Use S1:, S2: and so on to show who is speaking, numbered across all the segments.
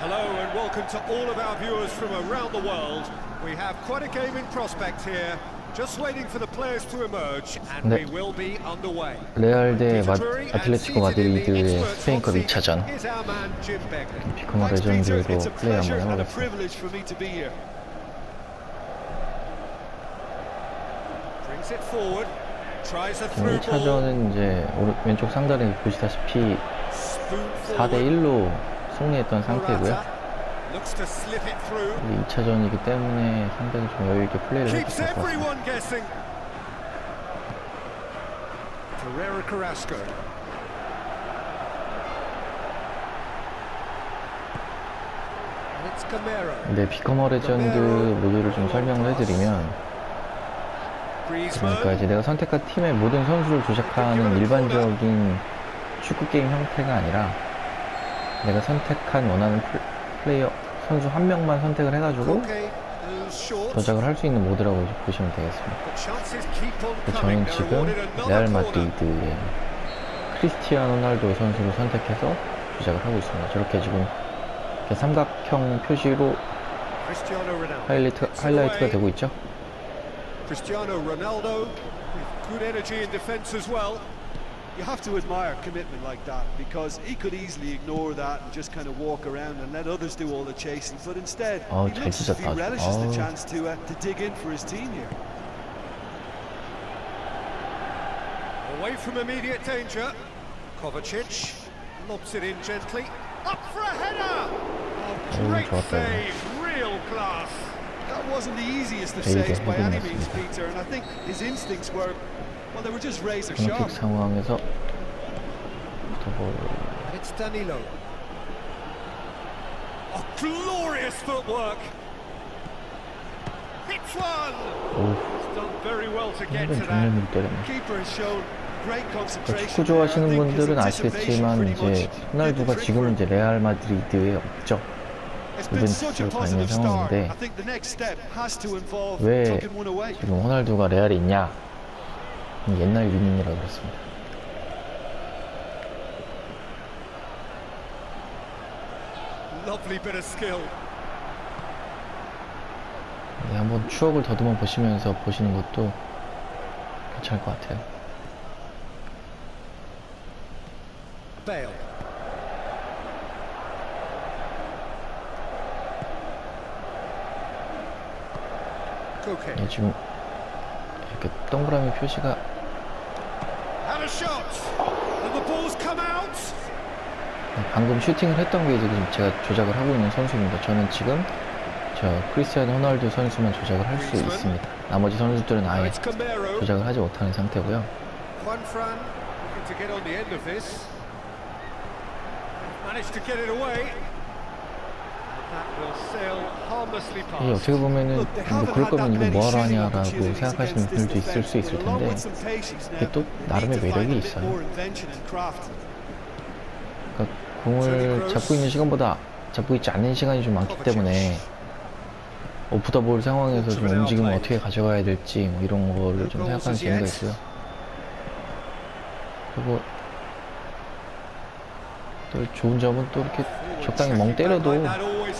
S1: Hello and welcome to all of our viewers from around the world. We have quite a game in prospect here. Just waiting for the players to emerge and
S2: 네.
S1: we will be underway.
S2: 레알 대 아틀레티코 마드리드의 스페인컵
S1: hot seat
S2: 2차전
S1: is our man Jim Begley.
S2: 비커머
S3: Thanks, Peter.
S2: 레전드로 플레이 한번 해보겠습니다. 지금
S1: through ball.
S2: 1차전은 이제 왼쪽 상단에 보시다시피
S1: Spoon
S2: 4대
S1: forward.
S2: 1로 승리했던 상태고요.
S1: Morata Looks to slip it through.
S2: 2차전이기 때문에 상당히 좀 여유있게 플레이를 했을 것 같습니다.
S1: Carrasco. Camero.
S2: 네, 비커머 레전드 모드를 좀 설명을 해드리면. 그러니까 이제 내가 선택한 팀의 모든 선수를 조작하는 일반적인 축구 게임 형태가 아니라 내가 선택한 원하는 플- 플레이어 선수 한 명만 선택을 해가지고. 조작을 할 수 있는 모드라고 보시면 되겠습니다. 저는 지금 레알. 마드리드의 크리스티아노 호날두 선수를 선택해서 조작을 하고 있습니다. 저렇게 지금 삼각형 표시로. 하이라이트, 하이라이트가. 되고 있죠.
S1: Cristiano Ronaldo with good energy in defence as well.
S3: you have to admire commitment like that because he could easily ignore that and just kind of walk around and let others do all the chasing. But instead,
S2: oh,
S3: he looks if he relishes
S2: oh.
S3: the chance to, uh, to dig in for his team here.
S1: Away from immediate danger. Kovacic lobs it in gently. Up for a header! Oh, great save, real class.
S3: That wasn't the easiest of saves by any means, Peter, and I think his instincts were sharp.
S2: 상황에서 더볼.
S1: Oh,
S2: 그러니까. 축구 좋아하시는 분들은 아시겠지만 이제 호날두가 지금은 이제 레알 마드리드에 없죠. 관련
S3: start.
S2: 상황인데 왜. 지금 호날두가 레알에 있냐? 옛날 유닝이라고 그랬습니다. 네, 한번 추억을 더듬어 보시면서 보시는 것도 괜찮을 것 같아요. 예, 지금 이렇게 동그라미 표시가. 네, 방금 슈팅을 했던 게 지금 제가 조작을 하고 있는 선수입니다. 저는 지금 저 크리스티아노 호날두 선수만 조작을 할 수 있습니다. 나머지 선수들은 아예. 조작을 하지 못하는 상태고요.
S1: Past.
S2: 어떻게 보면은 뭐 그럴 거면 이거 뭐하러 하냐라고 생각하시는 분들도 있을 수 있을 텐데 이게 또 나름의 매력이 있어요. 그러니까 공을 잡고 있는 시간보다 잡고 있지 않는 시간이 좀 많기 때문에 오프 더볼 상황에서 좀 움직임을 어떻게 가져가야 될지 뭐 이런 거를 좀 생각하는 재미가 있고요. 그리고 또 좋은 점은 또 이렇게 적당히 멍 때려도
S1: Like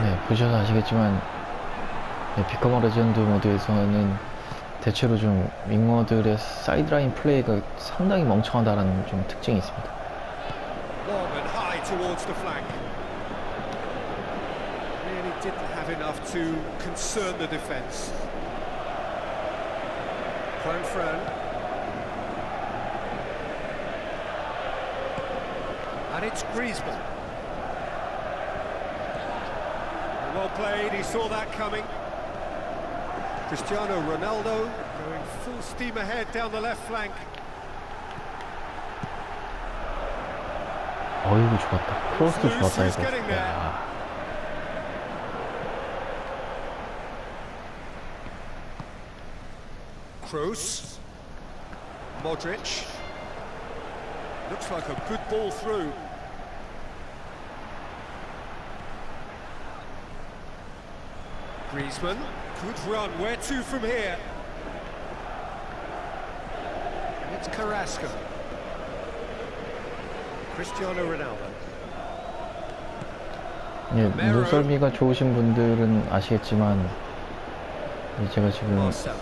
S2: 네, 보셔서 아시겠지만 네, 비커머 레전드 모드에서는 대체로 좀 윙어들의 사이드라인 플레이가 상당히 멍청하다라는 좀 특징이 있습니다.
S1: Well played, he saw that coming. Cristiano Ronaldo going full steam ahead down the left flank.
S2: 어이구 좋았다. 크로스도 좋았다 이거. 야,
S1: Kroos. Modric. Looks like a good ball through. Griezmann. Good run. Where to from here? It's Carrasco. Cristiano Ronaldo.
S2: 예, 눈썰미가 좋으신 분들은 아시겠지만 이 제가 지금
S1: Marcelo.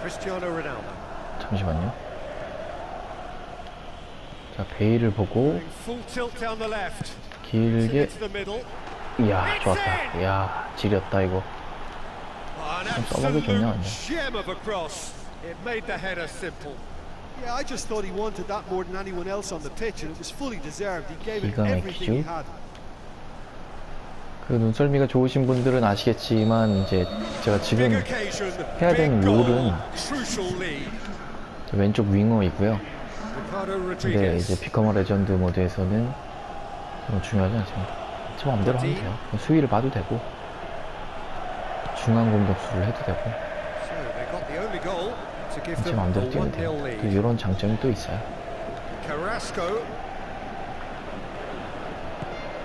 S1: Cristiano Ronaldo.
S2: 잠시만요. 자 베일을 보고
S1: Going Full tilt down the left.
S2: 길게
S1: Into the middle.
S2: 이야 좋았다. 이야 지렸다 이거.
S1: An
S2: 써먹기 좋냐,
S1: simple.
S3: Yeah, I just thought he wanted that more than anyone else on the pitch, and it was fully deserved. He gave it everything he had.
S2: 그 눈썰미가 좋으신 분들은 아시겠지만 이제 제가 지금 해야 되는 롤은. 왼쪽 윙어이고요. 근데. 이제 피커머 레전드 모드에서는 중요하지 않습니다. 제 마음대로 하면 돼요. 수위를 봐도 되고 중앙 공격수를 해도 되고 제 마음대로
S1: 1-0
S2: 돼요. 또. 이런 장점이 또 있어요.
S1: Carrasco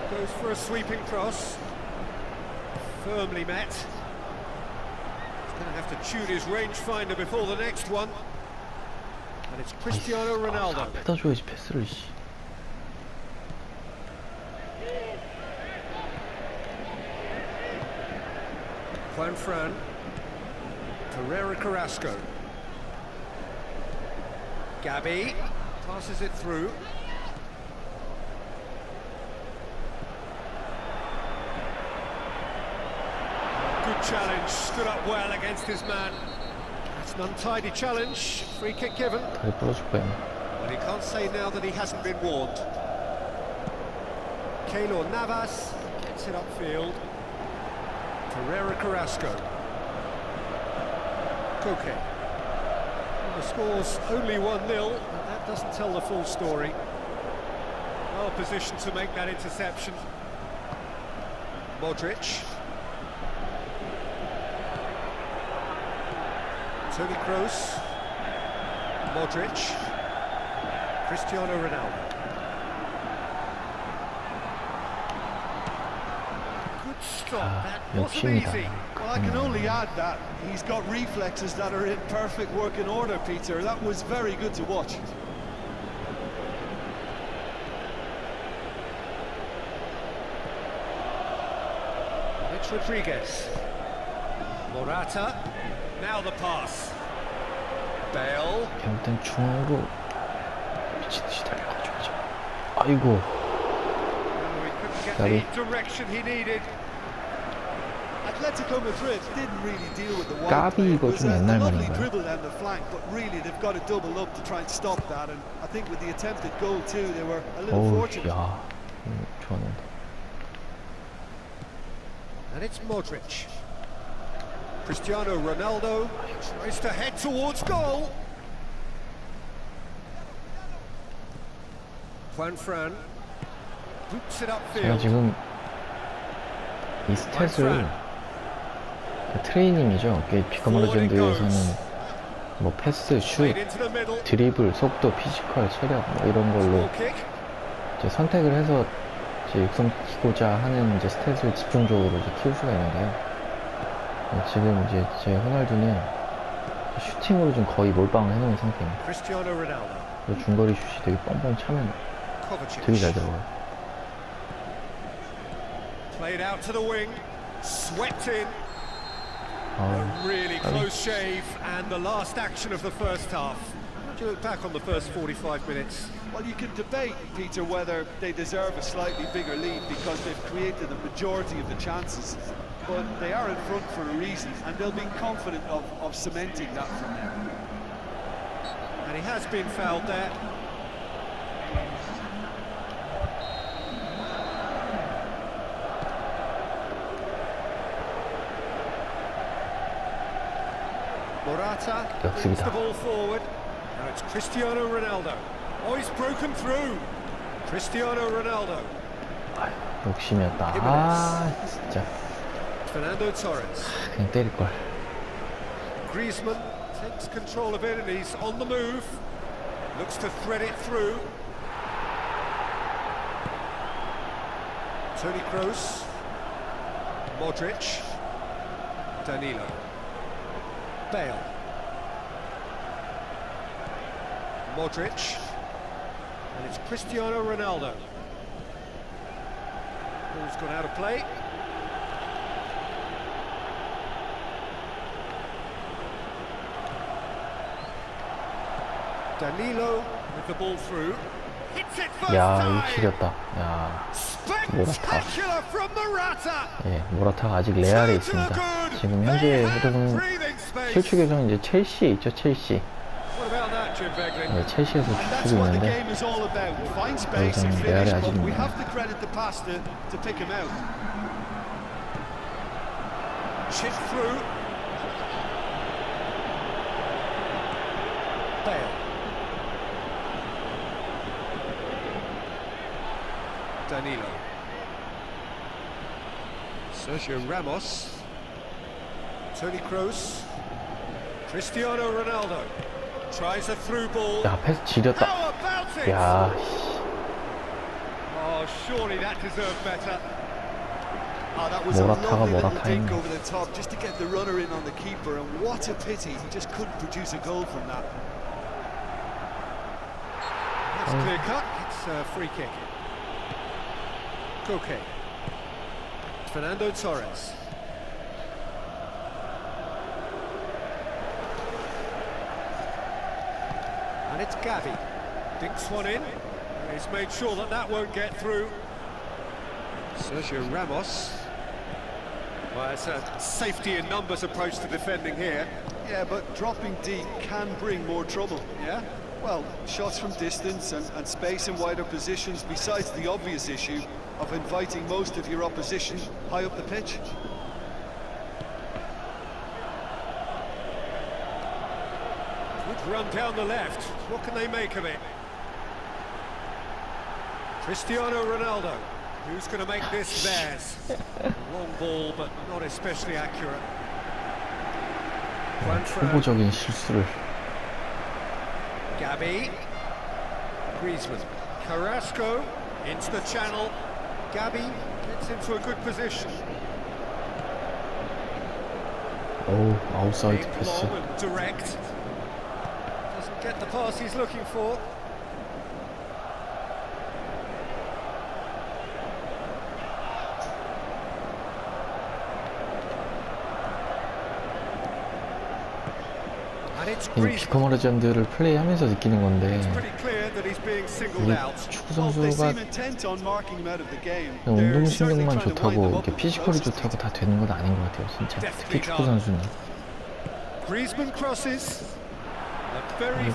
S1: goes for a sweeping cross. Firmly met. He's going to have to tune his rangefinder before the next one. And it's Cristiano Ronaldo.
S2: 앞에다 줘야지 패스를 씨.
S1: Juan Fran. Carrera Carrasco. Gabby passes it through. Good challenge, stood up well against his man. It's an untidy challenge, free kick given. And he can't say now that he hasn't been warned. Keylor Navas gets it upfield. Pereira Carrasco. Koke. The score's only 1 0, but that doesn't tell the full story. Well positioned to make that interception. Modric. Tony Kroos. Modric. Cristiano Ronaldo. Good stop.
S2: 아,
S1: that wasn't
S2: 욕심이다.
S1: easy.
S3: Well, I can only add that he's got reflexes that are in perfect working order, Peter. That was very good to watch.
S1: It's Rodriguez. Morata. Now the pass. Bale.
S2: 그냥 일단 중앙으로 미친듯이 달려가줘야죠. 아이고
S1: Oh, he
S3: Atletico Madrid didn't really deal with the wide
S2: 까비
S3: play. It
S2: 이거
S3: was
S2: 좀
S3: a, a
S2: 옛날
S3: lovely
S2: 말인가요?
S3: dribble down the flank, but really they've got to double up to try and stop that. And I think with the attempted goal too, they were a little
S2: 어우
S3: fortunate.
S2: 야 음, 좋았는데
S1: And it's Modric. Cristiano Ronaldo tries to head towards goal. Juan Fran boots it
S2: 제가
S1: upfield.
S2: 지금 이 스탯을 그 트레이닝이죠. 레전드에서는 뭐 패스, 슛. 드리블, 속도, 피지컬, 체력 뭐 이런 걸로. 이제 선택을 해서 이제 육성시키고자 하는 이제 스탯을 집중적으로 이제 키울 수가 있는데요. 네, 지금 이제 제 호날두는 슈팅으로 좀 거의 몰빵을 해놓은 상태입니다. 그리고 중거리 슛이 되게 뻥뻥 차면 되게 잘. 들어가요.
S1: Played out to the wing. Swept in.
S2: 아우,
S1: Really
S2: Sorry.
S1: close shave. And the last action of the first half. How do you look back on the first 45 minutes?
S3: Well, you can debate, Peter, whether they deserve a slightly bigger lead because they've created the majority of the chances. But they are in front for a reason, and they'll be confident of, of cementing that from there.
S1: And he has been fouled there. Morata
S2: 역습이다.
S1: brings the ball forward. Now it's Cristiano Ronaldo. Oh, he's broken through. Cristiano Ronaldo.
S2: 아휴, 욕심이었다. 아, 진짜.
S1: Fernando Torres.
S2: 그냥 때릴걸.
S1: Griezmann takes control of it and he's on the move. Looks to thread it through. Tony Kroos. Modric. Danilo. Bale. Modric. And it's Cristiano Ronaldo. Ball's gone out of play. Danilo with the ball through. Hits it first
S2: 야, 지렸다. 야,
S1: Morata.
S2: 예, 모라타가 아직 레알에 있습니다. 지금 현재
S1: space.
S2: 실축에서는 이제 첼시에 있죠, 첼시. 네, 첼시에서
S3: the
S2: 있는데, 여기서는 레알이
S1: through. Bale. Danilo. Sergio Ramos. Tony Kroos. Cristiano Ronaldo. Tries a through ball.
S2: 야, 패스 지렸다.
S1: How about it?
S2: 야, 씨.
S1: Oh, surely that deserved better.
S3: Oh, that was a
S2: Morata가
S3: lovely little
S2: Morata
S3: dink
S2: 했네.
S3: over the top just to get the runner in on the keeper. And what a pity, he just couldn't produce a goal from that.
S1: That's clear cut. It's a free kick. Koke. Fernando Torres. And it's Gavi. Dinks one in. He's made sure that that won't get through. Sergio Ramos. Well, it's a safety in numbers approach to defending here.
S3: Yeah, but dropping deep can bring more trouble.
S1: Yeah?
S3: Well, shots from distance and, and space in wider positions, besides the obvious issue of inviting most of your opposition high up the pitch.
S1: Good run down the left. What can they make of it? Cristiano Ronaldo. Who's going to make this theirs? Long ball, but not especially accurate. Juanfran,
S2: 초보적인 실수를.
S1: Gabi. Griezmann. Carrasco into the channel. Gabi gets into a good position.
S2: 어우, 아웃사이드
S1: Big,
S2: 패스.
S1: long and direct. Get the pass he's looking for.
S2: 이
S1: Griezmann.
S2: 피커머르전들을 플레이하면서 느끼는 건데,
S1: Pretty clear that he's being singled
S2: 우리
S1: out.
S2: 축구 선수가 운동 신경만
S3: to wind
S2: 좋다고 이렇게 피지컬이 좋다고 다 되는 건 아닌 것 같아요 진짜 특히 축구 선수는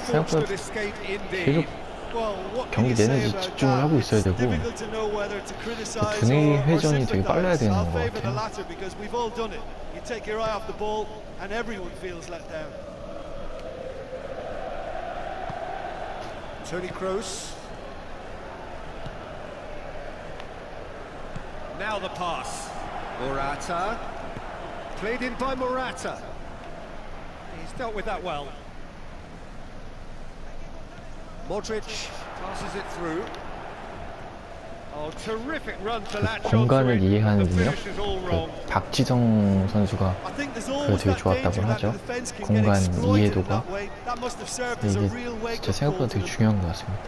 S2: 생각보다
S1: escape indeed.
S2: 계속
S3: Well, what
S2: 경기
S3: can you say
S2: 내내
S3: about
S2: 집중을
S3: that?
S2: 하고 있어야
S3: It's
S2: 되고
S3: difficult to know whether to criticize
S2: 분위기
S3: or- or
S2: 회전이 되게 빨라야
S3: sympathize.
S2: 되는
S3: I'll
S2: 것
S3: favour the
S2: 같아요.
S3: latter because we've all done it. You take your eye off the ball and everyone feels let down.
S1: Tony Kroos. Now the pass. Morata. Played in by Morata. He's dealt with that well. Modric passes it through. Oh, terrific run to latch onto
S2: 공간을 이해하는군요. 그 박지성 선수가
S3: always
S2: 되게
S3: that
S2: 좋았다고
S3: that
S2: 하죠 공간 이해도가
S3: that. That
S2: 이게 진짜 생각보다 되게. 중요한 것 같습니다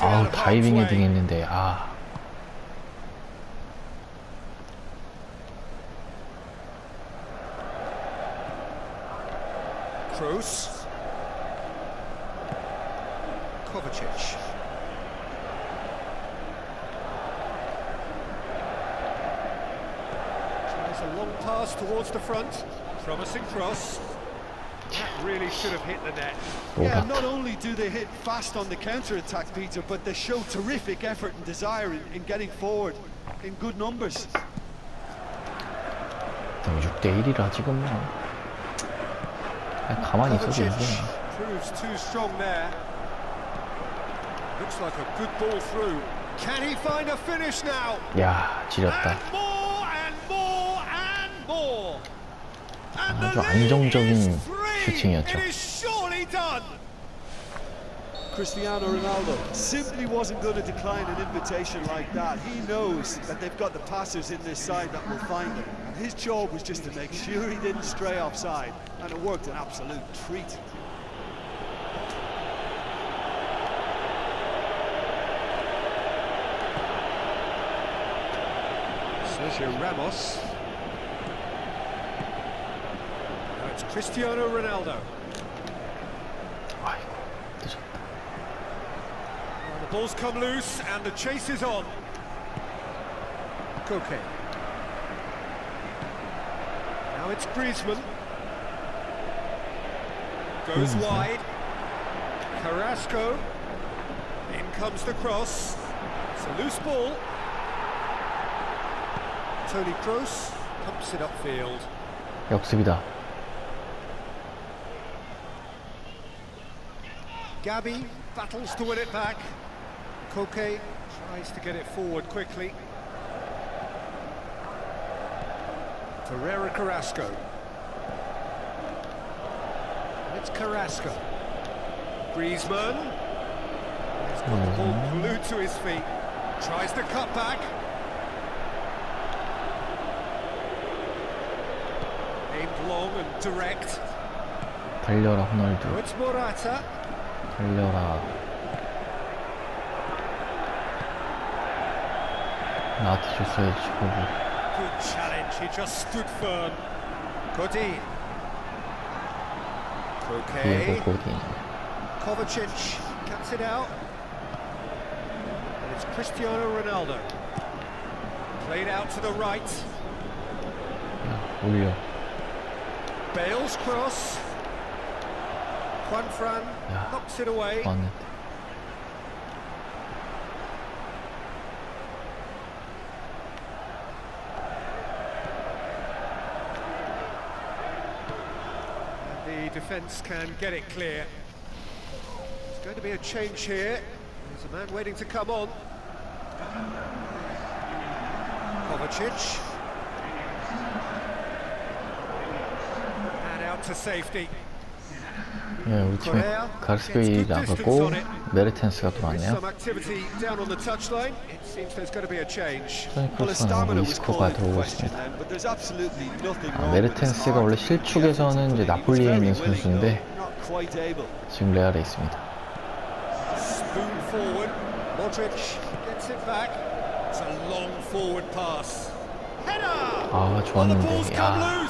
S2: 아우 다이빙 헤딩. 했는데 아
S1: Kroos. Kovacic. Tries a long pass towards the front. Promising cross. That really should have hit the net.
S3: Yeah,
S2: 모라타
S3: not only do they hit fast on the counter-attack, Peter, but they show terrific effort and desire in, in getting forward in good numbers.
S2: 그다음에 6대 1이라 지금 뭐 그냥 가만히 있어도
S1: Kovacic
S2: 이게
S1: proves too strong there. Looks like a good ball through. Can he find a finish now?
S2: 야 지렸다.
S1: And more and more and more. And
S2: 아주
S1: the lead
S2: 안정적인
S1: is three.
S2: 슈팅이었죠.
S1: It is surely done.
S3: Cristiano Ronaldo simply wasn't going to decline an invitation like that. He knows that they've got the passers in this side that will find him. His job was just to make sure he didn't stray offside, and it worked an absolute treat.
S1: Sergio Ramos. Now it's Cristiano Ronaldo. The ball's come loose and the chase is on. Koke. Now it's Griezmann. Goes
S2: Griezmann.
S1: wide. Carrasco. In comes the cross. It's a loose ball. Tony Kroos pumps it upfield.
S2: 역습이다.
S1: Gabby battles to win it back. Koke tries to get it forward quickly. Ferreira Carrasco. And it's Carrasco. Griezmann. He's got the ball glued to his feet. Tries to cut back. Aimed long and direct.
S2: 달려라
S1: Now
S2: 호날두.
S1: it's Morata.
S2: 달려라. 나한테 줬어야지 보고.
S1: Good challenge, he just stood firm. Godin.
S2: Croquet.
S1: Kovacic cuts it out. And it's Cristiano Ronaldo. Played out to the right.
S2: Yeah,
S1: Bale's cross. Juan Fran knocks it away. The defence can get it clear. There's going to be a change here. There's a man waiting to come on. Kovacic. And out to safety.
S2: 예, 우리 팀에 가르스베이 나갔고 메르텐스가 들어왔네요.
S1: some activity down on the touchline, it seems there's going to be a change.
S2: 토니
S3: Well, his
S2: 크로스가 나오고
S3: stamina was
S2: 이스코가 들어오고 있습니다. 아, 메르텐스가. 원래 실축에서는 이제 나폴리에 있는 선수인데. 지금 레알에 있습니다. 아, 좋았는데. 야,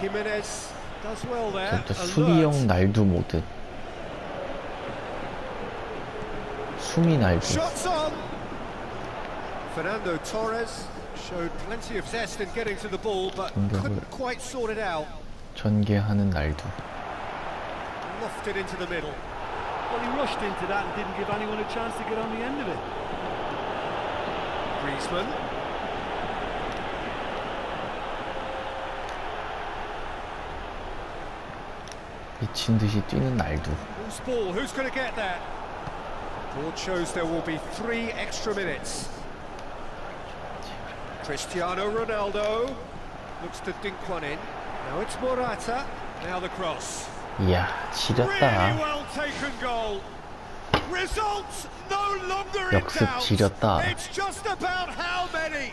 S1: Jimenez does well there.
S2: 진짜
S1: alert.
S2: 수비형 날두 모드. 수미 날두.
S1: Shots on. Fernando Torres showed plenty of zest in getting to the ball, but
S2: 공격을-
S1: couldn't quite sort it out.
S2: 전개하는 날두.
S1: Lofted into the middle.
S3: Well, he rushed into that and didn't give anyone a chance to get on the end of it.
S1: Griezmann.
S2: 미친 듯이 뛰는 날두.
S1: Board shows there will be three extra minutes. Cristiano Ronaldo looks to dink one in. Now it's Morata. Now the cross.
S2: 이야, 지렸다.
S1: well taken goal. Results no longer in
S2: 역습. 지렸다.
S1: It's just about how many.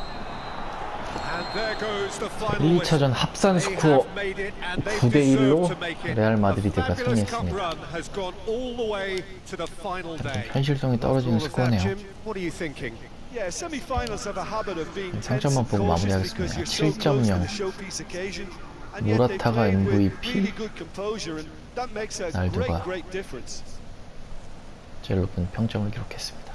S2: 1,
S1: whistle.
S2: 2차전 합산 스코어
S1: have made it and they've
S2: 9대 1로
S1: deserved to make it.
S2: 레알
S1: A
S2: 마드리드가 승리했습니다. 현실성이 떨어지는 스코어네요.
S1: Jim, what are you thinking?
S3: Yeah, semi-finals have a habit of being
S2: 네,
S3: tense
S2: 상점만
S3: and
S2: 보고
S3: cautious because
S2: 마무리하겠습니다.
S3: you're so close to
S2: 7.0.
S3: the showpiece occasion. And yet they
S2: 모라타가 MVP, 날두가. 제일 높은 평점을 기록했습니다.